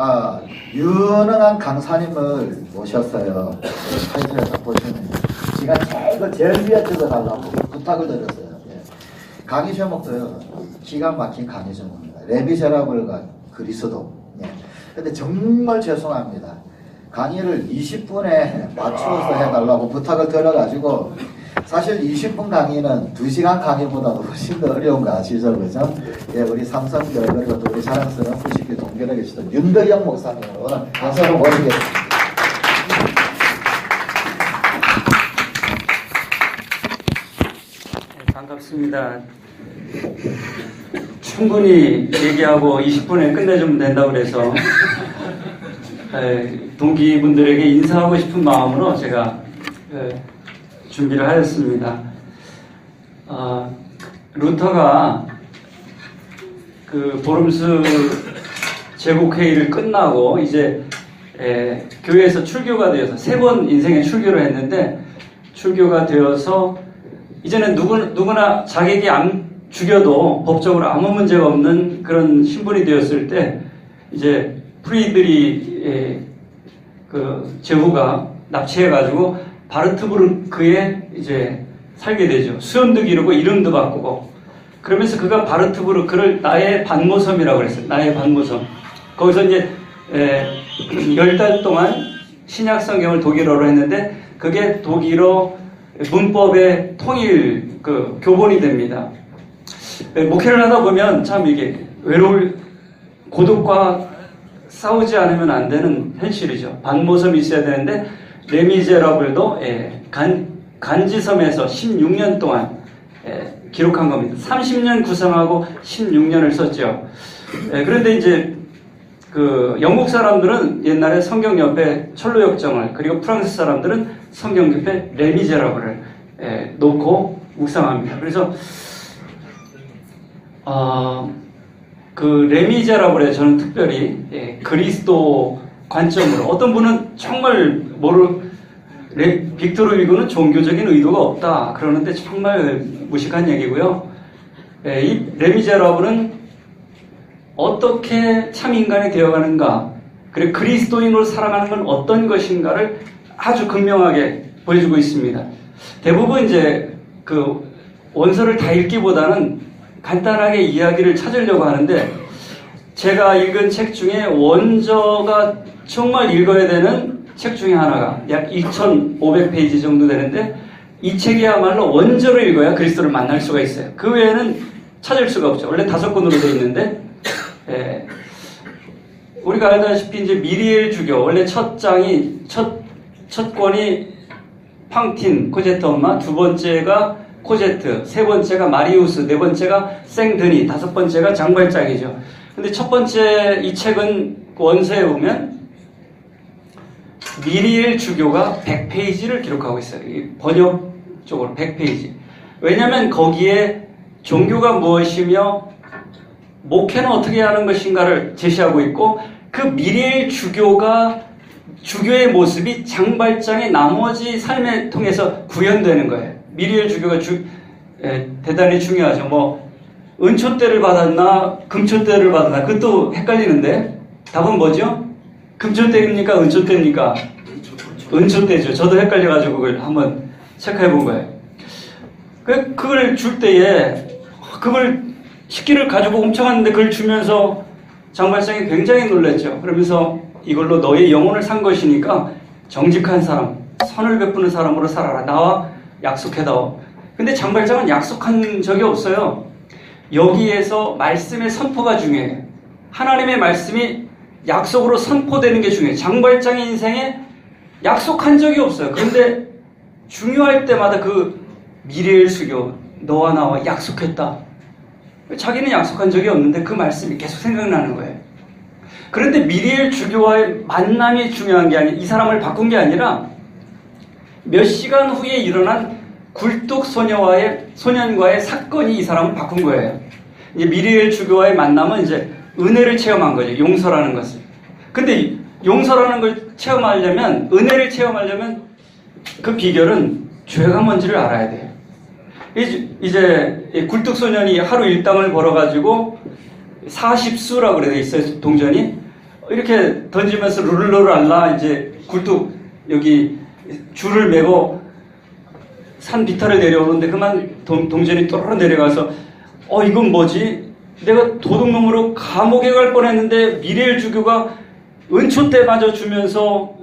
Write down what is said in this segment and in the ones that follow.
아, 유능한 강사님을 모셨어요. 사진에서 보시면 제가 제일 그 제일 위에 찍어달라고 부탁을 드렸어요. 예. 강의 제목도요. 기가 막힌 강의 제목입니다. 레미제라블과 그리스도. 예. 근데 정말 죄송합니다. 강의를 20분에 맞추어서 해달라고 부탁을 드려가지고 사실 20분 강의는 2시간 강의보다도 훨씬 더 어려운 거 아시죠? 그죠? 예, 우리 삼성교 그리고 또 우리 자랑스러운 후식교 동결에 계시던 윤덕영 목사님을 오늘 강사로 모시겠습니다. 네, 반갑습니다. 충분히 얘기하고 20분에 끝내주면 된다고 그래서 에, 동기분들에게 인사하고 싶은 마음으로 제가 에, 준비를 하였습니다. 아, 루터가 그 보름수 제국회의를 끝나고 이제 에, 교회에서 출교가 되어서 세 번 인생에 출교를 했는데 출교가 되어서 이제는 누구, 누구나 자객이 안 죽여도 법적으로 아무 문제가 없는 그런 신분이 되었을 때 이제 에, 그 제후가 납치해가지고 바르트부르크에 이제 살게 되죠. 수염도 기르고 이름도 바꾸고 그러면서 그가 바르트부르크를 나의 반모섬이라고 그랬어요. 나의 반모섬. 거기서 이제 열 달 동안 신약 성경을 독일어로 했는데 그게 독일어 문법의 통일 그 교본이 됩니다. 예, 목회를 하다 보면 참 이게 외로울 고독과 싸우지 않으면 안 되는 현실이죠. 반모섬이 있어야 되는데 레미제라블도 예, 간 간지섬에서 16년 동안 예, 기록한 겁니다. 30년 구성하고 16년을 썼죠. 예, 그런데 이제 그 영국 사람들은 옛날에 성경 옆에 철로 역정을 그리고 프랑스 사람들은 성경 옆에 레미제라블을 예, 놓고 묵상합니다. 그래서 어, 그 레미제라블에 저는 특별히 예, 그리스도 관점으로 어떤 분은 정말 모르 레, 빅토르 위고는 종교적인 의도가 없다 그러는데 정말 무식한 얘기고요. 예, 이 레미제라블은 어떻게 참 인간이 되어가는가 그리고 그리스도인으로 살아가는 건 어떤 것인가를 아주 극명하게 보여주고 있습니다. 대부분 이제 그 원서를 다 읽기보다는 간단하게 이야기를 찾으려고 하는데 제가 읽은 책 중에 원저가 정말 읽어야 되는 책 중에 하나가 약 2,500페이지 정도 되는데 이 책이야말로 원저를 읽어야 그리스도를 만날 수가 있어요. 그 외에는 찾을 수가 없죠. 원래 다섯 권으로 되어 있는데 예, 우리가 알다시피 이제 미리엘 주교 원래 첫 장이 첫, 첫 권이 팡틴 코제트 엄마 두 번째가 코제트 세 번째가 마리우스 네 번째가 생드니 다섯 번째가 장발장이죠. 근데 첫 번째 이 책은 원서에 보면 미리엘 주교가 100페이지를 기록하고 있어요. 이 번역 쪽으로 100페이지. 왜냐하면 거기에 종교가 무엇이며 목회는 어떻게 하는 것인가를 제시하고 있고 그 미래의 주교가 주교의 모습이 장발장의 나머지 삶을 통해서 구현되는 거예요. 미래의 주교가 주, 에, 대단히 중요하죠. 뭐 은초대를 받았나 금초대를 받았나 그것도 헷갈리는데 답은 뭐죠? 금초대입니까 은초대입니까? 은초대죠. 저도 헷갈려가지고 그걸 한번 체크해 본 거예요. 그- 그걸 줄 때에 그걸 식기를 가지고 훔쳐갔는데 그걸 주면서 장발장이 굉장히 놀랐죠. 그러면서 이걸로 너의 영혼을 산 것이니까 정직한 사람, 선을 베푸는 사람으로 살아라. 나와 약속해다오. 근데 장발장은 약속한 적이 없어요. 여기에서 말씀의 선포가 중요해요. 하나님의 말씀이 약속으로 선포되는 게 중요해요. 장발장의 인생에 약속한 적이 없어요. 그런데 중요할 때마다 그 미래의 수교, 너와 나와 약속했다. 자기는 약속한 적이 없는데 그 말씀이 계속 생각나는 거예요. 그런데 미리엘 주교와의 만남이 중요한 게 아니, 이 사람을 바꾼 게 아니라 몇 시간 후에 일어난 굴뚝 소녀와의 소년과의 사건이 이 사람을 바꾼 거예요. 이제 미리엘 주교와의 만남은 이제 은혜를 체험한 거죠. 용서라는 것을. 근데 용서라는 걸 체험하려면 은혜를 체험하려면 그 비결은 죄가 뭔지를 알아야 돼요. 이제- 굴뚝소년이 하루 일당을 벌어가지고 40수라고 그래 돼 있어요 동전이 이렇게 던지면서 룰루루 알라 이제 굴뚝 여기 줄을 메고 산 비탈을 내려오는데 그만 동, 동전이 또르르 내려가서 어 이건 뭐지? 내가 도둑놈으로 감옥에 갈 뻔했는데 미래일 주교가 은초 때 맞아 주면서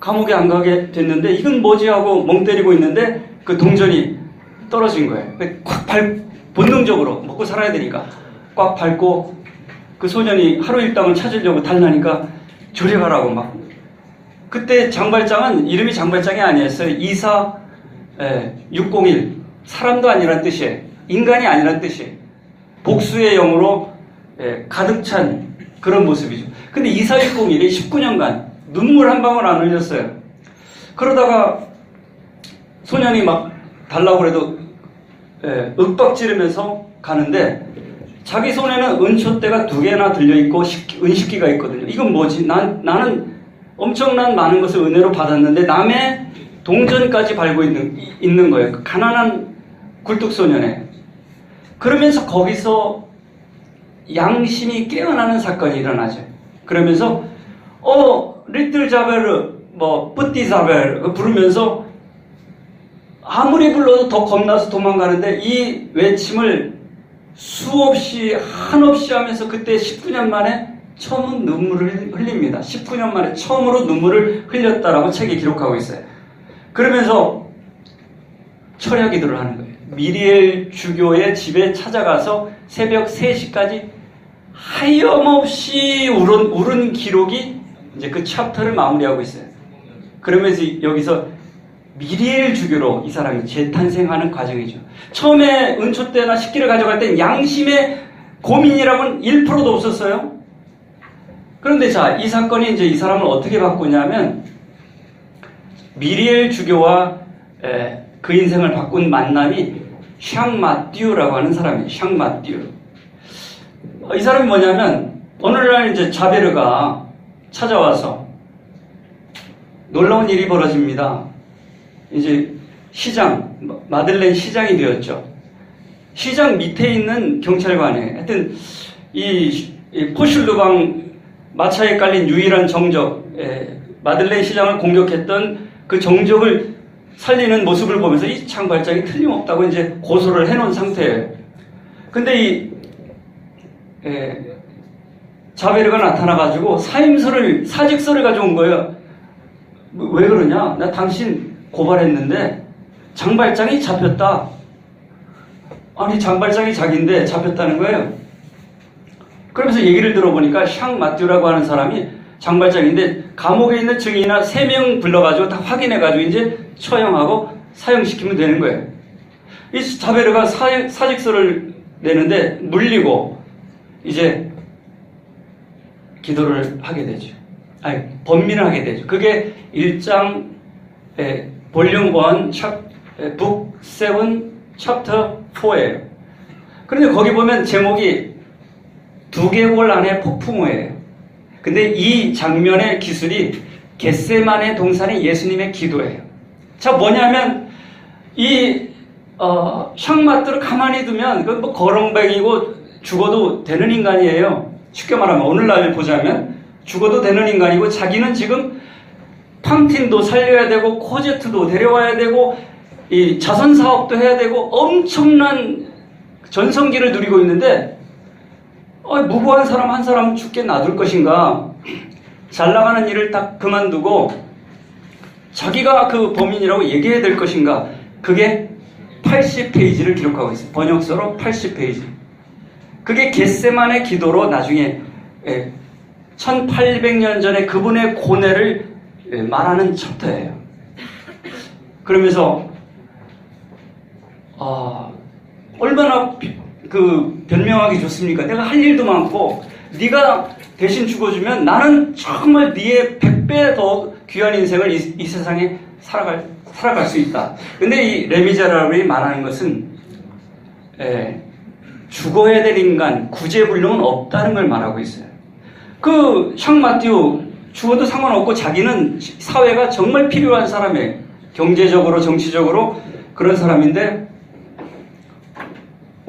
감옥에 안 가게 됐는데 이건 뭐지 하고 멍 때리고 있는데 그 동전이 떨어진 거예요. 콱 밟, 본능적으로 먹고 살아야 되니까 꽉 밟고 그 소년이 하루 일당을 찾으려고 달라니까 저리 가라고 막. 그때 장발장은 이름이 장발장이 아니었어요. 이사 예, 601 사람도 아니란 뜻이에요. 인간이 아니란 뜻이에요. 복수의 영으로 예, 가득 찬 그런 모습이죠. 근데 이사 601이 19년간 눈물 한 방울 안 흘렸어요. 그러다가 소년이 막 달라고 그래도 예, 윽박 지르면서 가는데 자기 손에는 은초대가 두 개나 들려 있고 은식기가 있거든요. 이건 뭐지? 난 나는 엄청난 많은 것을 은혜로 받았는데 남의 동전까지 밟고 있는 있는 거예요. 그 가난한 굴뚝 소년에. 그러면서 거기서 양심이 깨어나는 사건이 일어나죠. 그러면서 어 리틀 자베르 뭐 뿌띠 자베르 부르면서 아무리 불러도 더 겁나서 도망가는데 이 외침을 수없이 한없이 하면서 그때 19년 만에 처음 눈물을 흘립니다. 19년 만에 처음으로 눈물을 흘렸다라고 책에 기록하고 있어요. 그러면서 철야 기도를 하는 거예요. 미리엘 주교의 집에 찾아가서 새벽 3시까지 하염없이 울은, 울은 기록이 이제 그 챕터를 마무리하고 있어요. 그러면서 여기서 미리엘 주교로 이 사람이 재탄생하는 과정이죠. 처음에 은초 때나 식기를 가져갈 땐 양심의 고민이라고는 1%도 없었어요. 그런데 자, 이 사건이 이제 이 사람을 어떻게 바꾸냐면 미리엘 주교와 에, 그 인생을 바꾼 만남이 샹마띠우라고 하는 사람이에요. 샹마띠우. 어, 이 사람이 뭐냐면 어느 날 이제 자베르가 찾아와서 놀라운 일이 벌어집니다. 이제 시장, 마들렌 시장이 되었죠. 시장 밑에 있는 경찰관에 하여튼 이, 이 포슐루방 마차에 깔린 유일한 정적, 에, 마들렌 시장을 공격했던 그 정적을 살리는 모습을 보면서 이 창발장이 틀림없다고 이제 고소를 해놓은 상태예요. 근데 이 에, 자베르가 나타나가지고 사임서를 사직서를 가져온 거예요. 뭐, 왜 그러냐? 나 당신 고발했는데 장발장이 잡혔다. 아니 장발장이 자기인데 잡혔다는 거예요. 그러면서 얘기를 들어보니까 샹 마튜라고 하는 사람이 장발장인데 감옥에 있는 증인이나 3명 불러가지고 다 확인해가지고 이제 처형하고 사형시키면 되는 거예요. 이 자베르가 사, 사직서를 내는데 물리고 이제 기도를 하게 되죠. 아니, 번민을 하게 되죠. 그게 1장 에, 볼륨 1 챕, 에, 북 7 챕터 4예요. 그런데 거기 보면 제목이 두개골 안에 폭풍우예요. 근데 이 장면의 기술이 겟세만의 동산이 예수님의 기도예요. 자, 뭐냐면 이 어, 샹마트를 가만히 두면 그뭐 거렁뱅이고 죽어도 되는 인간이에요. 쉽게 말하면 오늘날 보자면 죽어도 되는 인간이고 자기는 지금 팡틴도 살려야 되고 코제트도 데려와야 되고 이 자선 사업도 해야 되고 엄청난 전성기를 누리고 있는데 어, 무고한 사람 한 사람 죽게 놔둘 것인가? 잘 나가는 일을 딱 그만두고 자기가 그 범인이라고 얘기해야 될 것인가? 그게 80페이지를 기록하고 있어요. 번역서로 80페이지. 그게 겟세만의 기도로 나중에 1800년 전에 그분의 고뇌를 예, 말하는 챕터예요. 그러면서 아, 얼마나 비- 그 변명하기 좋습니까? 내가 할 일도 많고 네가 대신 죽어주면 나는 정말 네의 100배 더 귀한 인생을 이, 이 세상에 살아갈, 살아갈 수 있다. 근데 이 레미제라블이 말하는 것은 에, 죽어야 될 인간, 구제불능은 없다는 걸 말하고 있어요. 그 샹마띠오 죽어도 상관없고 자기는 사회가 정말 필요한 사람이에요. 경제적으로, 정치적으로 그런 사람인데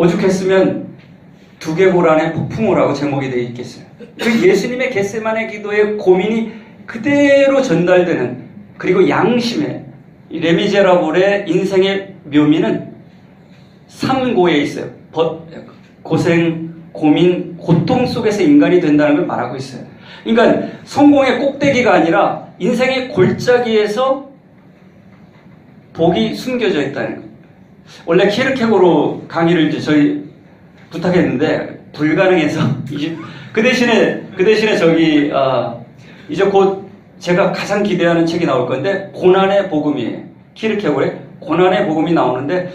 오죽했으면 두 개골 안에 폭풍우라고 제목이 되어 있겠어요. 그 예수님의 겟세만의 기도의 고민이 그대로 전달되는 그리고 양심의 이 레미제라블의 인생의 묘미는 삼고에 있어요. 버- 고생, 고민, 고통 속에서 인간이 된다는 걸 말하고 있어요. 그러니까 성공의 꼭대기가 아니라 인생의 골짜기에서 복이 숨겨져 있다는 거예요. 원래 키르케고로 강의를 이제 저희 부탁했는데 불가능해서 그 대신에 그 대신에 저기 아, 이제 곧 제가 가장 기대하는 책이 나올 건데 고난의 복음이에요. 키르케고의 고난의 복음이 나오는데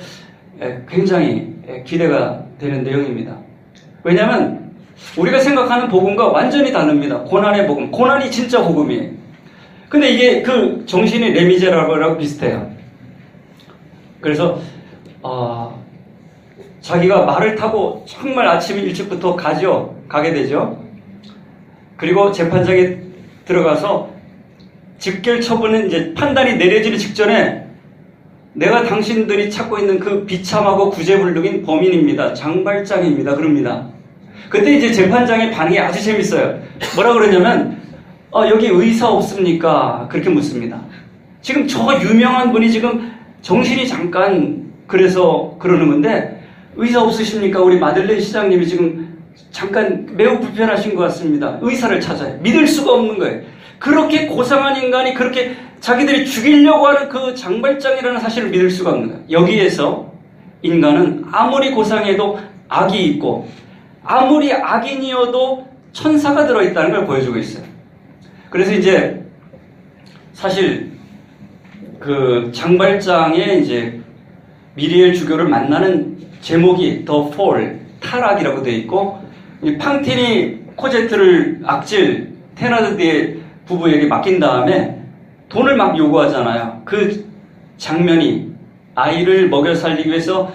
에, 굉장히 에, 기대가 되는 내용입니다. 왜냐하면 우리가 생각하는 복음과 완전히 다릅니다. 고난의 복음, 고난이 진짜 복음이에요. 근데 이게 그 정신이 레미제라블하고 비슷해요. 그래서 어, 자기가 말을 타고 정말 아침 일찍부터 가죠. 가게 되죠. 그리고 재판장에 들어가서 직결 처분은 이제 판단이 내려지기 직전에 내가 당신들이 찾고 있는 그 비참하고 구제불능인 범인입니다. 장발장입니다. 그럽니다. 그때 이제 재판장의 반응이 아주 재밌어요. 뭐라 그러냐면 어, 여기 의사 없습니까? 그렇게 묻습니다. 지금 저 유명한 분이 지금 정신이 잠깐 그래서 그러는 건데 의사 없으십니까? 우리 마들렌 시장님이 지금 잠깐 매우 불편하신 것 같습니다. 의사를 찾아요. 믿을 수가 없는 거예요. 그렇게 고상한 인간이 그렇게 자기들이 죽이려고 하는 그 장발장이라는 사실을 믿을 수가 없는 거예요. 여기에서 인간은 아무리 고상해도 악이 있고 아무리 악인이어도 천사가 들어있다는 걸 보여주고 있어요. 그래서 이제 사실 그 장발장의 이제 미리엘 주교를 만나는 제목이 더 폴, 타락이라고 되어 있고 이 팡티니 코제트를 악질 테나드의 부부에게 맡긴 다음에 돈을 막 요구하잖아요. 그 장면이 아이를 먹여 살리기 위해서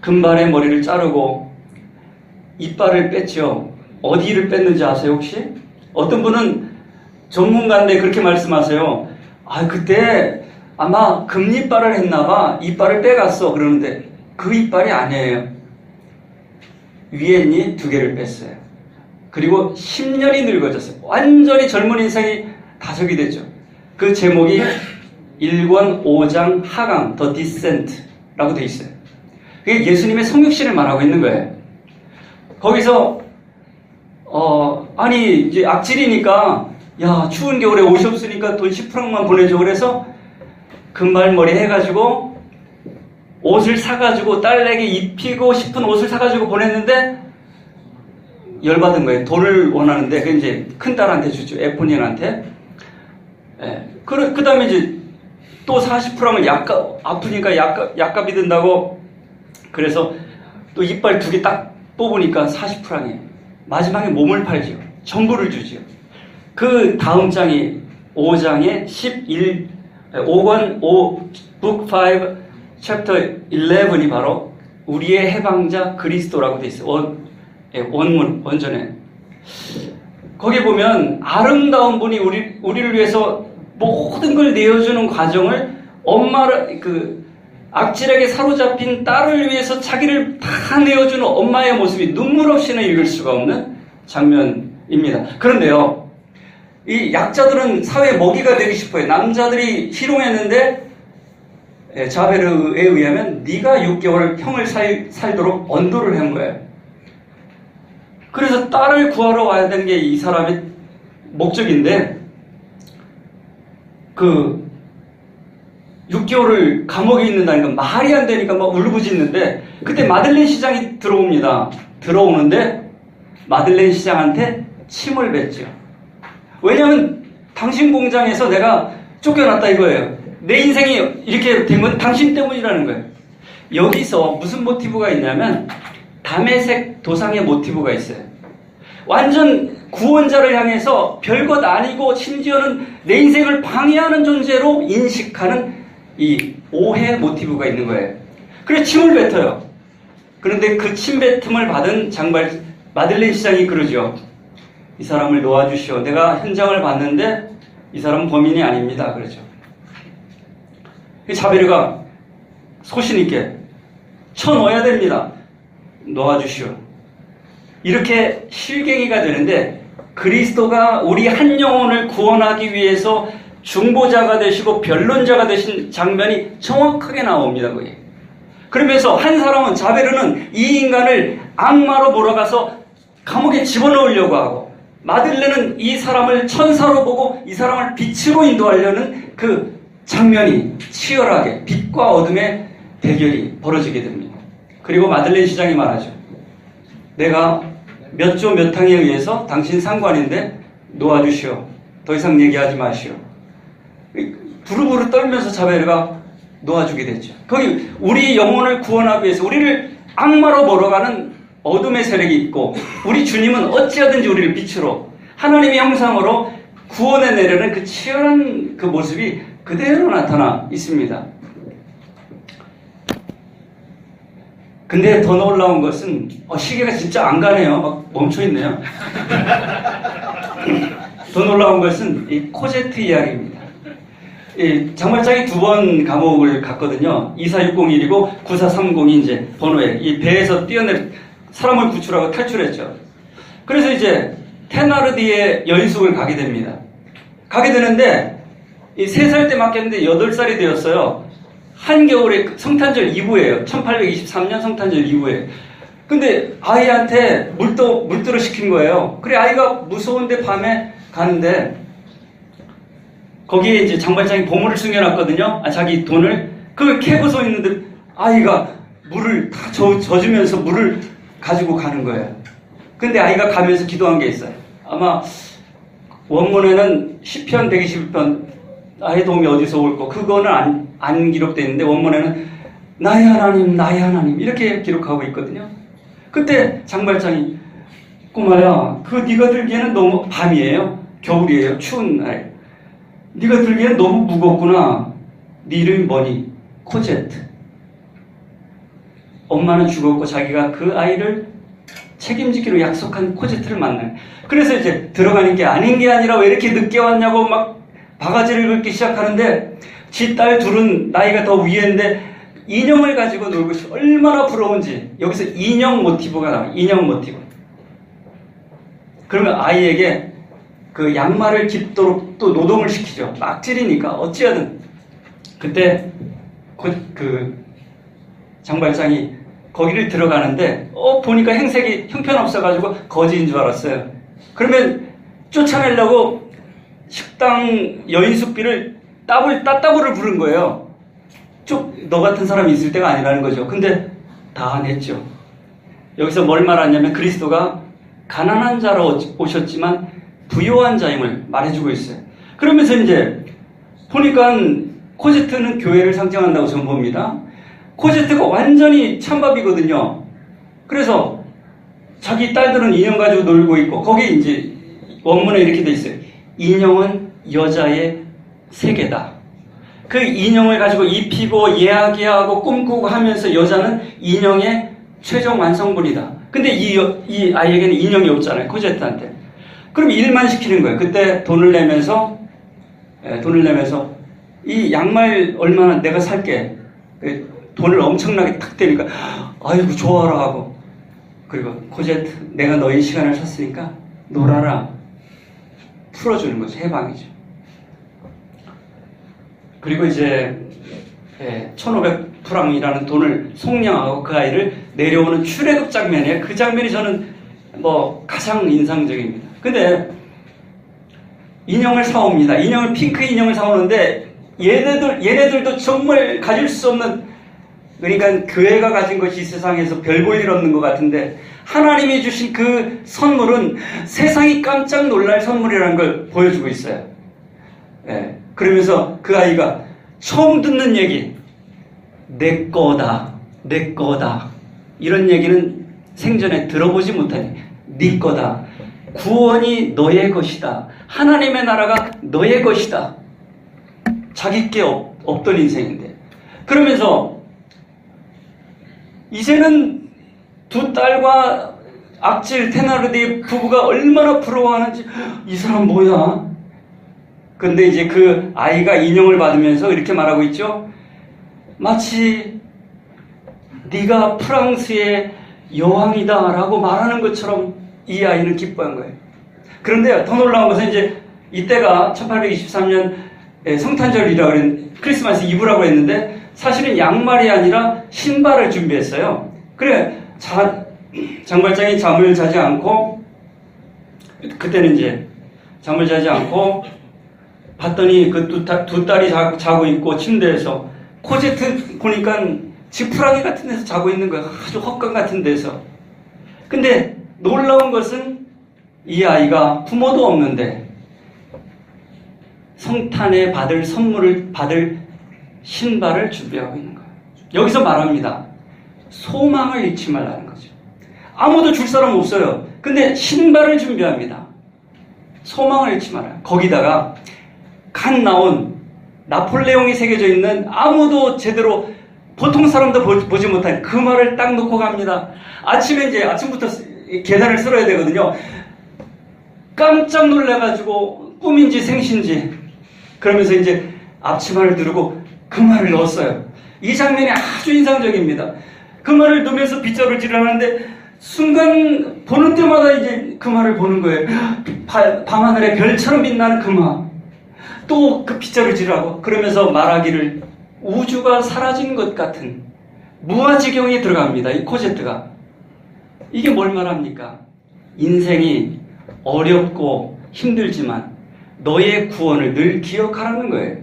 금발의 머리를 자르고 이빨을 뺐죠. 어디를 뺐는지 아세요 혹시? 어떤 분은 전문가인데 그렇게 말씀하세요. 아 그때 아마 금리빨을 했나봐 이빨을 빼갔어 그러는데 그 이빨이 아니에요. 위에 있니 두 개를 뺐어요. 그리고 10년이 늙어졌어요. 완전히 젊은 인생이 다석이 됐죠. 그 제목이 1권 5장 하강 더 디센트라고 돼 있어요. 그게 예수님의 성육신을 말하고 있는 거예요. 거기서 어 아니 이제 악질이니까 야 추운 겨울에 옷이 없으니까 돈 10프랑만 보내줘 그래서 금발머리 해가지고 옷을 사가지고 딸에게 입히고 싶은 옷을 사가지고 보냈는데 열받은 거예요. 돈을 원하는데 그 이제 큰 딸한테 주죠. 에포니한테. 예. 그, 그 다음에 이제 또 40%면 약값, 아프니까 약값, 약값이 든다고 그래서 또 이빨 두 개 딱 뽑으니까 40프랑이에요. 마지막에 몸을 팔죠. 전부를 주죠. 그 다음 장이 5장에 11, 5권 5, 북 5, 챕터 11이 바로 우리의 해방자 그리스도라고 돼 있어요. 원, 예, 원문, 원전에. 거기 보면 아름다운 분이 우리, 우리를 위해서 모든 걸 내어주는 과정을 엄마를, 그, 악질에게 사로잡힌 딸을 위해서 자기를 다 내어주는 엄마의 모습이 눈물 없이는 읽을 수가 없는 장면입니다. 그런데요, 이 약자들은 사회 먹이가 되고 싶어요. 남자들이 희롱했는데 예, 자베르에 의하면 네가 6개월 형을 살, 살도록 언도를 한 거예요. 그래서 딸을 구하러 와야 되는 게 이 사람의 목적인데 그 6개월을 감옥에 있는다는 건 말이 안 되니까 막 울부짖는데 그때 마들렌 시장이 들어옵니다. 들어오는데 마들렌 시장한테 침을 뱉죠. 왜냐하면 당신 공장에서 내가 쫓겨났다 이거예요. 내 인생이 이렇게 된 건 당신 때문이라는 거예요. 여기서 무슨 모티브가 있냐면 담에색 도상의 모티브가 있어요. 완전 구원자를 향해서 별것 아니고 심지어는 내 인생을 방해하는 존재로 인식하는 이 오해 모티브가 있는 거예요. 그래서 침을 뱉어요. 그런데 그 침 뱉음을 받은 장발 마들렌 시장이 그러죠. 이 사람을 놓아주시오. 내가 현장을 봤는데 이 사람은 범인이 아닙니다. 그러죠. 자베르가 소신 있게 쳐넣어야 됩니다. 놓아주시오. 이렇게 실갱이가 되는데 그리스도가 우리 한 영혼을 구원하기 위해서 중보자가 되시고 변론자가 되신 장면이 정확하게 나옵니다. 거기. 그러면서 한 사람은 자베르는 이 인간을 악마로 몰아가서 감옥에 집어넣으려고 하고 마들레는 이 사람을 천사로 보고 이 사람을 빛으로 인도하려는 그 장면이 치열하게 빛과 어둠의 대결이 벌어지게 됩니다. 그리고 마들렌 시장이 말하죠. 내가 몇 조 몇 항에 의해서 당신 상관인데 놓아주시오. 더 이상 얘기하지 마시오. 부르부르 떨면서 자베르가 놓아주게 됐죠. 거기 우리 영혼을 구원하기 위해서 우리를 악마로 몰아가는 어둠의 세력이 있고 우리 주님은 어찌하든지 우리를 빛으로 하나님의 형상으로 구원해 내려는 그 치열한 그 모습이 그대로 나타나 있습니다. 근데 더 놀라운 것은 어, 시계가 진짜 안 가네요. 막 멈춰 있네요. 더 놀라운 것은 이 코제트 이야기입니다. 이 장말장이 두 번 감옥을 갔거든요. 24601이고 9430이 이제 번호에 이 배에서 뛰어내 사람을 구출하고 탈출했죠. 그래서 이제 테나르디의 연숙을 가게 됩니다. 가게 되는데 이세살때 맡겼는데 8살이 되었어요. 한겨울에 성탄절 이후에요. 1823년 성탄절 이후에. 근데 아이한테 물도, 물들어 시킨 거예요. 그래, 아이가 무서운데 밤에 가는데, 거기에 이제 장발장이 보물을 숨겨놨거든요. 아, 자기 돈을. 그걸 캐고 서 있는데, 아이가 물을 다 져, 져주면서 물을 가지고 가는 거예요. 근데 아이가 가면서 기도한 게 있어요. 아마 원문에는 10편, 121편, 나의 도움이 어디서 올까? 그거는 안, 안 기록되어 있는데 원문에는 나의 하나님, 나의 하나님 이렇게 기록하고 있거든요. 그때 장발장이 꼬마야, 그 네가 들기에는 너무 밤이에요, 겨울이에요, 추운 날. 네가 들기에는 너무 무겁구나. 네 이름이 뭐니? 코제트. 엄마는 죽었고 자기가 그 아이를 책임지기로 약속한 코제트를 만나요. 그래서 이제 들어가는 게 아닌 게 아니라 왜 이렇게 늦게 왔냐고 막 바가지를 긁기 시작하는데 지 딸 둘은 나이가 더 위인데 인형을 가지고 놀고 싶어 얼마나 부러운지 여기서 인형 모티브가 나와요. 인형 모티브. 그러면 아이에게 그 양말을 깊도록 또 노동을 시키죠. 막질이니까 어찌하든 그때 곧그 장발장이 거기를 들어가는데 어 보니까 행색이 형편없어가지고 거지인 줄 알았어요. 그러면 쫓아내려고 식당 여인숙비를 따블 따따블을 부른 거예요. 쭉 너 같은 사람이 있을 때가 아니라는 거죠. 근데 다 냈죠. 여기서 뭘 말하냐면 그리스도가 가난한 자로 오셨지만 부요한 자임을 말해주고 있어요. 그러면서 이제 보니까 코제트는 교회를 상징한다고 전봅니다. 코제트가 완전히 찬밥이거든요. 그래서 자기 딸들은 인형 가지고 놀고 있고 거기 이제 원문에 이렇게 돼 있어요. 인형은 여자의 세계다. 그 인형을 가지고 입히고 이야기하고 꿈꾸고 하면서 여자는 인형의 최종 완성본이다. 근데 이, 여- 이 아이에게는 인형이 없잖아요. 코제트한테. 그럼 일만 시키는 거예요. 그때 돈을 내면서, 예, 돈을 내면서, 이 양말 얼마나 내가 살게. 그 돈을 엄청나게 탁 대니까, 아이고, 좋아라 하고. 그리고 코제트, 내가 너의 시간을 샀으니까 놀아라. 풀어주는 거죠. 해방이죠. 그리고 이제 예, 1500프랑이라는 돈을 속량하고 그 아이를 내려오는 출애굽 장면이에요. 그 장면이 저는 뭐 가장 인상적입니다. 근데 인형을 사옵니다. 인형을 핑크 인형을 사오는데 얘네들 얘네들도 정말 가질 수 없는 그러니까 교회가 가진 것이 세상에서 별 볼 일 없는 것 같은데 하나님이 주신 그 선물은 세상이 깜짝 놀랄 선물이라는 걸 보여주고 있어요. 예, 그러면서 그 아이가 처음 듣는 얘기, 내 거다, 내 거다. 이런 얘기는 생전에 들어보지 못하니, 네 거다. 구원이 너의 것이다. 하나님의 나라가 너의 것이다. 자기 게 없, 없던 인생인데. 그러면서, 이제는 두 딸과 악질 테나르디 부부가 얼마나 부러워하는지, 이 사람 뭐야? 근데 이제 그 아이가 인형을 받으면서 이렇게 말하고 있죠. 마치 네가 프랑스의 여왕이다라고 말하는 것처럼 이 아이는 기뻐한 거예요. 그런데 더 놀라운 것은 이제 이때가 1823년 성탄절이라고 그랬 크리스마스 이브라고 했는데 사실은 양말이 아니라 신발을 준비했어요. 그래 자, 장발장이 잠을 자지 않고 그때는 이제 잠을 자지 않고 봤더니 그두 딸이 자, 자고 있고 침대에서 코제트 보니까 지푸라기 같은 데서 자고 있는 거예요. 아주 헛간 같은 데서. 근데 놀라운 것은 이 아이가 부모도 없는데 성탄에 받을 선물을 받을 신발을 준비하고 있는 거예요. 여기서 말합니다. 소망을 잃지 말라는 거죠. 아무도 줄 사람 없어요. 근데 신발을 준비합니다. 소망을 잃지 말아요. 거기다가 간 나온 나폴레옹이 새겨져 있는 아무도 제대로 보통 사람도 보- 보지 못한 그 말을 딱 놓고 갑니다. 아침에 이제 아침부터 쓰- 계단을 쓸어야 되거든요. 깜짝 놀래가지고 꿈인지 생신지 그러면서 이제 앞치마를 두르고 그 말을 넣었어요. 이 장면이 아주 인상적입니다. 그 말을 넣으면서 빗자루질을 하는데 순간 보는 때마다 이제 그 말을 보는 거예요. 바- 밤하늘에 별처럼 빛나는 그 말. 또 그 빗자루 질하고 그러면서 말하기를 우주가 사라진 것 같은 무아지경에 들어갑니다. 이 코제트가. 이게 뭘 말합니까? 인생이 어렵고 힘들지만 너의 구원을 늘 기억하라는 거예요.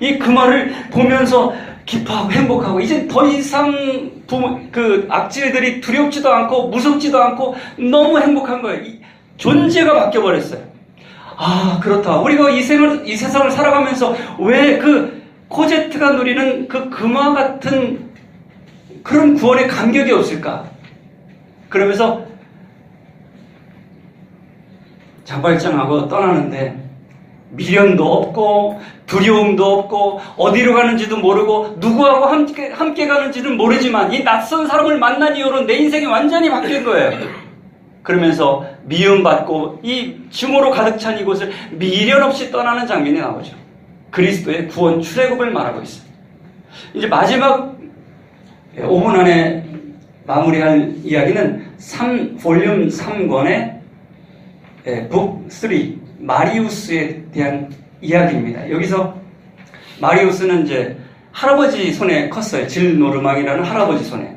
이 그 말을 보면서 기뻐하고 행복하고 이제 더 이상 부모, 그 악질들이 두렵지도 않고 무섭지도 않고 너무 행복한 거예요. 이 존재가 바뀌어 버렸어요. 아 그렇다. 우리가 이 생을 이 세상을 살아가면서 왜 그 코제트가 누리는 그 금화 같은 그런 구원의 감격이 없을까? 그러면서 자발장하고 떠나는데 미련도 없고 두려움도 없고 어디로 가는지도 모르고 누구하고 함께, 함께 가는지는 모르지만 이 낯선 사람을 만난 이후로 내 인생이 완전히 바뀐 거예요. 그러면서 미움받고 이 증오로 가득 찬 이곳을 미련 없이 떠나는 장면이 나오죠. 그리스도의 구원 출애굽을 말하고 있어요. 이제 마지막 5분 안에 마무리할 이야기는 3, 볼륨 3권의 북 3, 마리우스에 대한 이야기입니다. 여기서 마리우스는 이제 할아버지 손에 컸어요. 질 노르망이라는 할아버지 손에.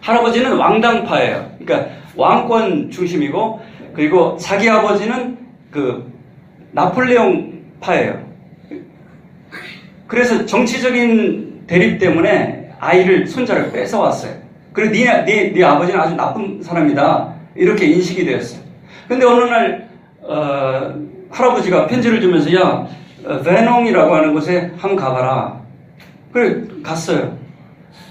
할아버지는 왕당파예요. 그러니까 왕권 중심이고 그리고 자기 아버지는 그 나폴레옹 파예요. 그래서 정치적인 대립 때문에 아이를 손자를 뺏어왔어요. 그리고 네, 네, 네 아버지는 아주 나쁜 사람이다 이렇게 인식이 되었어요. 근데 어느 날 어, 할아버지가 편지를 주면서 야 어, 베농이라고 하는 곳에 한번 가봐라. 그래 갔어요.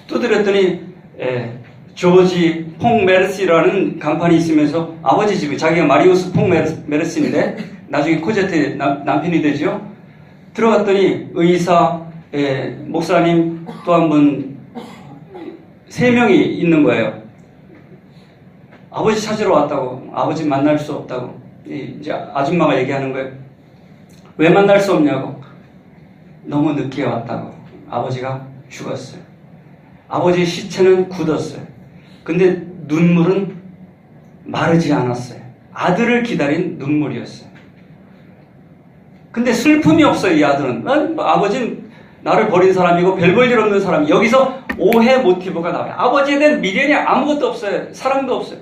두드렸더니 에, 조지 퐁메르시라는 간판이 있으면서 아버지 집에 자기가 마리우스 퐁메르시인데 나중에 코제트 남, 남편이 되죠. 들어갔더니 의사, 에, 목사님 또 한 분 세 명이 있는 거예요. 아버지 찾으러 왔다고 아버지 만날 수 없다고 이- 이제 아줌마가 얘기하는 거예요. 왜 만날 수 없냐고 너무 늦게 왔다고 아버지가 죽었어요. 아버지 시체는 굳었어요. 근데 눈물은 마르지 않았어요. 아들을 기다린 눈물이었어요. 근데 슬픔이 없어요, 이 아들은. 난 아버지는 나를 버린 사람이고 별볼일 없는 사람. 여기서 오해 모티브가 나와요. 아버지에 대한 미련이 아무것도 없어요. 사랑도 없어요.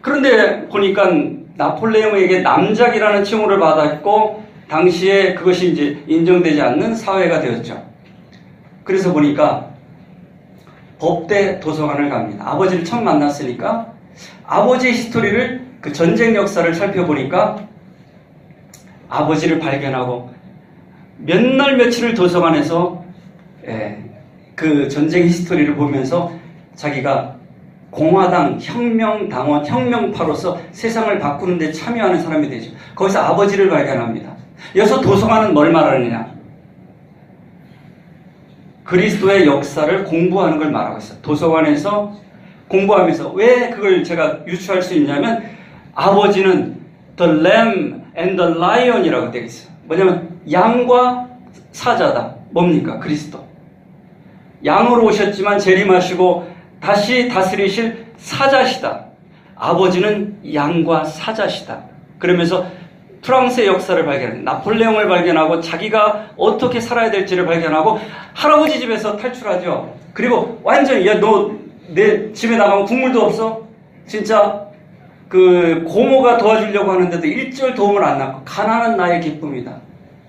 그런데 보니까 나폴레옹에게 남작이라는 칭호를 받았고 당시에 그것이 이제 인정되지 않는 사회가 되었죠. 그래서 보니까 법대 도서관을 갑니다. 아버지를 처음 만났으니까 아버지의 히스토리를 그 전쟁 역사를 살펴보니까 아버지를 발견하고 몇 날 며칠을 도서관에서 예, 그 전쟁 히스토리를 보면서 자기가 공화당 혁명당원 혁명파로서 세상을 바꾸는 데 참여하는 사람이 되죠. 거기서 아버지를 발견합니다. 여기서 도서관은 뭘 말하느냐? 그리스도의 역사를 공부하는 걸 말하고 있어요. 도서관에서 공부하면서 왜 그걸 제가 유추할 수 있냐면 아버지는 the lamb and the lion이라고 되어 있어요. 뭐냐면 양과 사자다. 뭡니까? 그리스도. 양으로 오셨지만 재림하시고 다시 다스리실 사자시다. 아버지는 양과 사자시다. 그러면서 프랑스의 역사를 발견하고 나폴레옹을 발견하고 자기가 어떻게 살아야 될지를 발견하고 할아버지 집에서 탈출하죠. 그리고 완전히 야 너 내 집에 나가면 국물도 없어? 진짜 그 고모가 도와주려고 하는데도 일절 도움을 안 받고 가난한 나의 기쁨이다.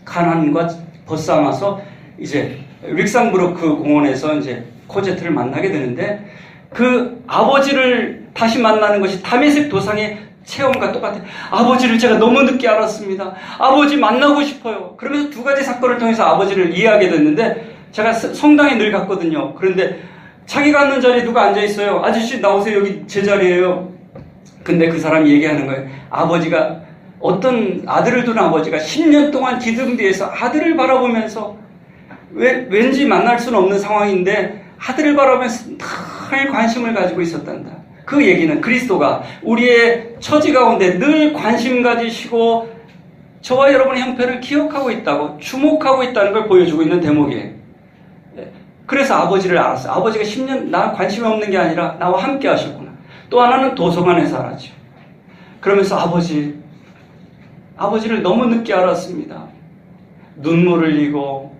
가난과 벗삼아서 이제 릭상브루크 공원에서 이제 코제트를 만나게 되는데 그 아버지를 다시 만나는 것이 다메섹 도상의 체험과 똑같아요. 아버지를 제가 너무 늦게 알았습니다. 아버지 만나고 싶어요. 그러면서 두 가지 사건을 통해서 아버지를 이해하게 됐는데 제가 스- 성당에 늘 갔거든요. 그런데 자기가 앉는 자리에 누가 앉아 있어요. 아저씨 나오세요. 여기 제 자리예요. 근데 그 사람이 얘기하는 거예요. 아버지가 어떤 아들을 둔 아버지가 10년 동안 기둥 뒤에서 아들을 바라보면서 왜, 왠지 만날 수는 없는 상황인데 아들을 바라보면서 늘 관심을 가지고 있었단다. 그 얘기는 그리스도가 우리의 처지 가운데 늘 관심 가지시고 저와 여러분의 형편을 기억하고 있다고 주목하고 있다는 걸 보여주고 있는 대목이에요. 예. 그래서 아버지를 알았어요. 아버지가 10년 나 관심이 없는 게 아니라 나와 함께 하셨구나. 또 하나는 도서관에서 알았죠. 그러면서 아버지, 아버지를 너무 늦게 알았습니다. 눈물 흘리고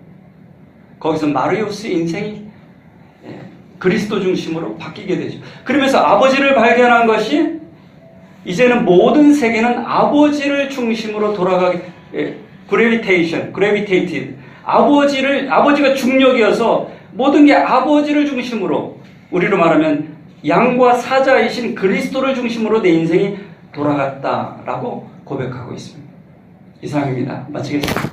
거기서 마리우스 인생이 예, 그리스도 중심으로 바뀌게 되죠. 그러면서 아버지를 발견한 것이 이제는 모든 세계는 아버지를 중심으로 돌아가게 예, 그래비테이션, 그래비테이티드 아버지를 아버지가 중력이어서 모든 게 아버지를 중심으로 우리로 말하면 양과 사자이신 그리스도를 중심으로 내 인생이 돌아갔다라고 고백하고 있습니다. 이상입니다. 마치겠습니다.